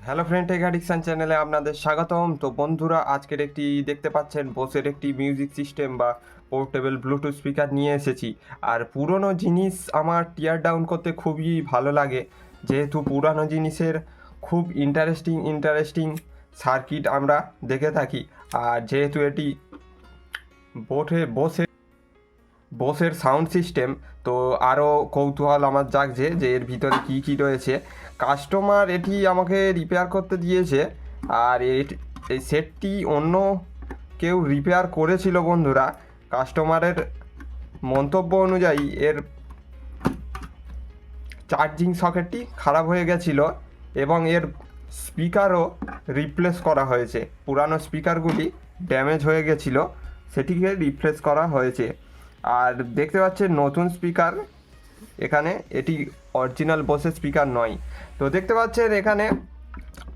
Hello friend take addiction চ্যানেলে আপনাদের স্বাগতম। তো বন্ধুরা, আজকের একটি দেখতে পাচ্ছেন বোসের একটি মিউজিক সিস্টেম বা পোর্টেবল ব্লুটুথ স্পিকার নিয়ে এসেছি। আর পুরনো জিনিস আমার টিয়ার ডাউন করতে খুবই ভালো লাগে। যেহেতু পুরানো জিনিসের খুব ইন্টারেস্টিং ইন্টারেস্টিং সার্কিট আমরা দেখে থাকি। আর যেহেতু এটি বোটে বসে বোসের সাউন্ড সিস্টেম তো আরও কৌতূহল আমার জাগছে যে এর ভিতরে কী কী রয়েছে। কাস্টমার এটি আমাকে রিপেয়ার করতে দিয়েছে, আর এই সেটটি অন্য কেউ রিপেয়ার করেছিল বন্ধুরা। কাস্টমারের মন্তব্য অনুযায়ী এর চার্জিং সকেটটি খারাপ হয়ে গেছিল এবং এর স্পিকারও রিপ্লেস করা হয়েছে। পুরানো স্পিকারগুলি ড্যামেজ হয়ে গেছিল, সেটিকে রিপ্লেস করা হয়েছে। আর দেখতে পাচ্ছেন নতুন স্পিকার এখানে এটি অরিজিনাল বসে স্পিকার নয়। তো দেখতে পাচ্ছেন এখানে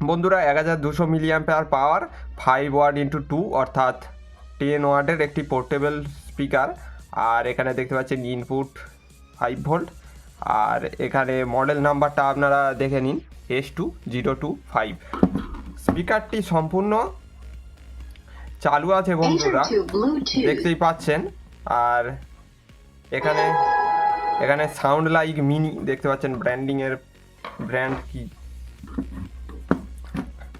বন্ধুরা এক হাজার দুশো milliamp milliampere power five watt into two অর্থাৎ টেন ওয়ার্ডের একটি পোর্টেবল স্পিকার আর এখানে দেখতে পাচ্ছেন ইনপুট ফাইভ ভোল্ট আর এখানে মডেল নাম্বারটা আপনারা দেখে নিন S two zero two five স্পিকারটি সম্পূর্ণ চালু আছে বন্ধুরা. দেখতেই পাচ্ছেন। আর এখানে এখানে সাউন্ড লাইক মিনি দেখতে পাচ্ছেন ব্র্যান্ডিং এর ব্র্যান্ড কি।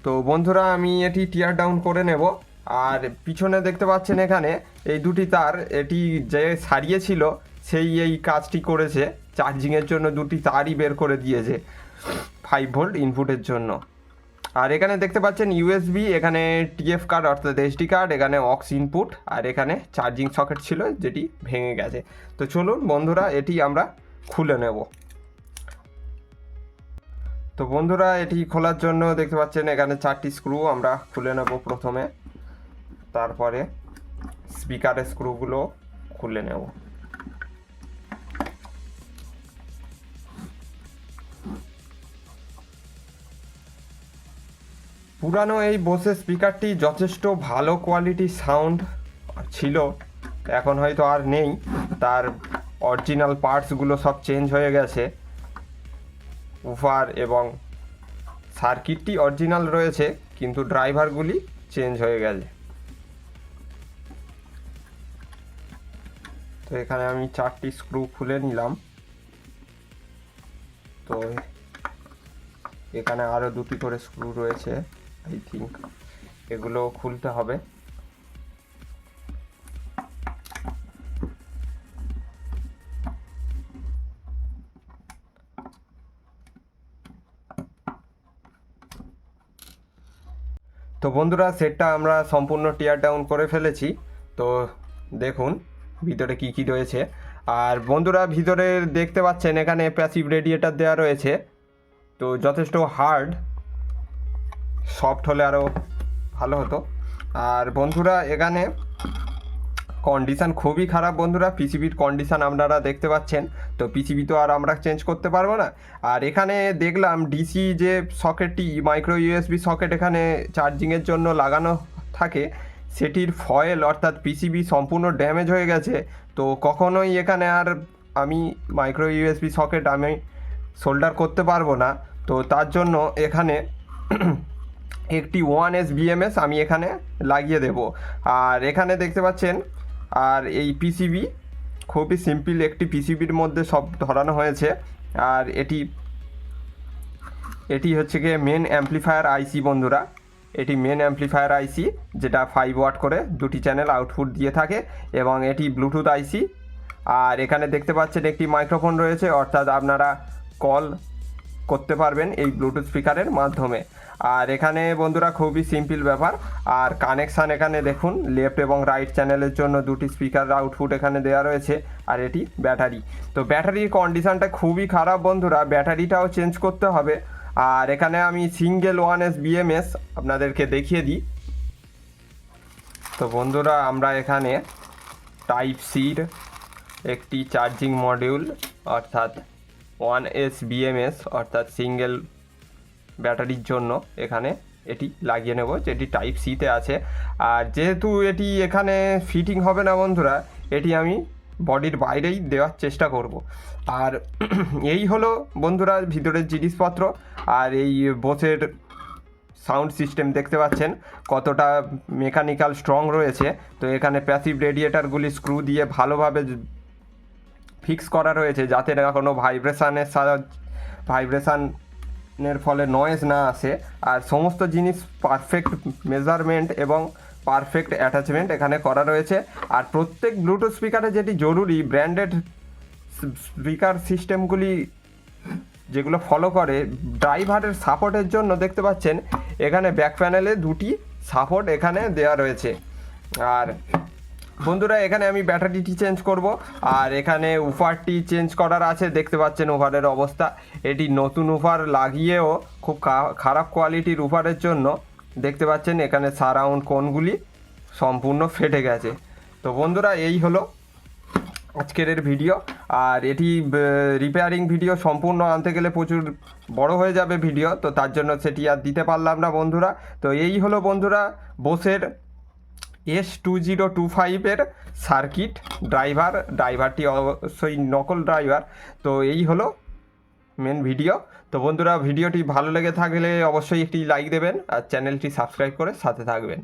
তো বন্ধুরা, আমি এটি টিয়ার ডাউন করে নেব। আর পিছনে দেখতে পাচ্ছেন এখানে এই দুটি তার, এটি যে সারিয়েছিল সেই এই কাজটি করেছে। চার্জিংয়ের জন্য দুটি তারই বের করে দিয়েছে। ফাইভ ভোল্ট ইনপুটের জন্য। আর এখানে দেখতে পাচ্ছেন ইউএসবি এখানে টিএফ কার্ড অর্থাৎ এসডি কার্ড এখানে অক্স ইনপুট আর এখানে চার্জিং সকেট ছিল যেটি ভেঙে গেছে। তো চলুন বন্ধুরা, এটি আমরা খুলে নেব। তো বন্ধুরা, এটি খোলার জন্য দেখতে পাচ্ছেন এখানে চারটি স্ক্রু আমরা খুলে নেব প্রথমে। তারপরে স্পিকারের স্ক্রুগুলো খুলে নেব। পুরানো এই বোসে স্পিকারটি যথেষ্ট ভালো কোয়ালিটির সাউন্ড ছিল। এখন হয়তো আর নেই। তার অরিজিনাল পার্টসগুলো সব চেঞ্জ হয়ে গেছে। উফার এবং সার্কিটটি অরিজিনাল রয়েছে, কিন্তু ড্রাইভারগুলি চেঞ্জ হয়ে গেছে। তো এখানে আমি চারটি স্ক্রু খুলে নিলাম। তো এখানে আরও দুটি করে স্ক্রু রয়েছে। আই থিঙ্ক এগুলো খুলতে হবে। তো বন্ধুরা, সেটটা আমরা সম্পূর্ণ টিয়ার ডাউন করে ফেলেছি। তো দেখুন, ভিতরে কি কি রয়েছে। আর বন্ধুরা, ভিতরে দেখতে পাচ্ছেন, এখানে প্যাসিভ রেডিয়েটার দেওয়া রয়েছে। তো যথেষ্ট হার্ড সফট হলে আরও ভালো হতো। আর বন্ধুরা, এখানে কন্ডিশান খুবই খারাপ বন্ধুরা। পিসিবির কন্ডিশান আপনারা দেখতে পাচ্ছেন। তো পিসিবি তো আর আমরা চেঞ্জ করতে পারব না। আর এখানে দেখলাম ডিসি যে সকেটটি মাইক্রো ইউএসবি সকেট এখানে চার্জিংয়ের জন্য লাগানো থাকে, সেটির ফয়েল অর্থাৎ পিসিবি সম্পূর্ণ ড্যামেজ হয়ে গেছে। তো কখনোই এখানে আর আমি মাইক্রো ইউএসবি সকেট আমি সোল্ডার করতে পারব না। তো তার জন্য এখানে একটি ওয়ান এস বিএমএস আমি এখানে লাগিয়ে দেব। আর এখানে দেখতে পাচ্ছেন, আর এই পিসিবি খুবই সিম্পল একটি পিসিবির মধ্যে সব ধরানো হয়েছে। আর এটি এটি হচ্ছে গিয়ে মেন অ্যাম্পলিফায়ার আইসি বন্ধুরা। এটি মেন অ্যাম্পলিফায়ার আইসি যেটা ফাইভ ওয়াট করে দুটি চ্যানেল আউটপুট দিয়ে থাকে এবং এটি ব্লুটুথ আইসি আর এখানে দেখতে পাচ্ছেন একটি মাইক্রোফোন রয়েছে, অর্থাৎ আপনারা কল করতে পারবেন এই ব্লুটুথ স্পিকারের মাধ্যমে। আর এখানে বন্ধুরা খুবই সিম্পল ব্যাপার। আর কানেকশান এখানে দেখুন লেফট এবং রাইট চ্যানেলের জন্য দুটি স্পিকার আউটপুট এখানে দেওয়া রয়েছে, আর এটি ব্যাটারি তো ব্যাটারির কন্ডিশানটা খুবই খারাপ বন্ধুরা ব্যাটারিটাও চেঞ্জ করতে হবে। আর এখানে আমি সিঙ্গেল ওয়ান এস বিএমএস আপনাদেরকে দেখিয়ে দিই। তো বন্ধুরা, আমরা এখানে টাইপ সির একটি চার্জিং মডিউল অর্থাৎ ওয়ান এস বিএমএস অর্থাৎ সিঙ্গেল ব্যাটারির জন্য এখানে এটি লাগিয়ে নেব, যেটি টাইপ সিতে আছে। আর যেহেতু এটি এখানে ফিটিং হবে না বন্ধুরা, এটি আমি বডির বাইরেই দেওয়ার চেষ্টা করব। আর এই হলো বন্ধুরা ভিতরের জিনিসপত্র। আর এই বোসের সাউন্ড সিস্টেম দেখতে পাচ্ছেন, কতটা মেকানিক্যাল স্ট্রং রয়েছে। তো এখানে প্যাসিভ রেডিয়েটারগুলি স্ক্রু দিয়ে ভালোভাবে ফিক্স করা রয়েছে যাতে না কোনো ভাইব্রেশানের ভাইব্রেশনের ভাইব্রেশনের ফলে নয়েজ না আসে। আর সমস্ত জিনিস পারফেক্ট মেজারমেন্ট এবং পারফেক্ট অ্যাটাচমেন্ট এখানে করা রয়েছে। আর প্রত্যেক ব্লুটুথ স্পিকারে যেটি জরুরি ব্র্যান্ডেড স্পিকার সিস্টেমগুলি যেগুলো ফলো করে ড্রাইভারের সাপোর্টের জন্য দেখতে পাচ্ছেন, এখানে ব্যাক প্যানেলে দুটি সাপোর্ট এখানে দেওয়া রয়েছে। আর বন্ধুরা, এখানে আমি ব্যাটারিটি চেঞ্জ করব। আর এখানে উফারটি চেঞ্জ করার আছে, দেখতে পাচ্ছেন উফারের অবস্থা। এটি নতুন উফার লাগিয়েও খুব খারাপ কোয়ালিটির উফারের জন্য দেখতে পাচ্ছেন এখানে সারাউন্ড কোনগুলি সম্পূর্ণ ফেটে গেছে। তো বন্ধুরা, এই হলো আজকের ভিডিও আর এটি রিপেয়ারিং ভিডিও সম্পূর্ণ আনতে গেলে প্রচুর বড় হয়ে যাবে ভিডিও তো তার জন্য সেটি আর দিতে পারলাম না বন্ধুরা। তো এই হলো বন্ধুরা, বোসের এস টু জিরো টু ফাইভের সার্কিট ড্রাইভার ড্রাইভারটি অবশ্যই নকল ড্রাইভার তো এই হলো মেন ভিডিও তো বন্ধুরা ভিডিওটি ভালো লেগে থাকলে অবশ্যই একটি লাইক দেবেন আর চ্যানেলটি সাবস্ক্রাইব করে সাথে থাকবেন।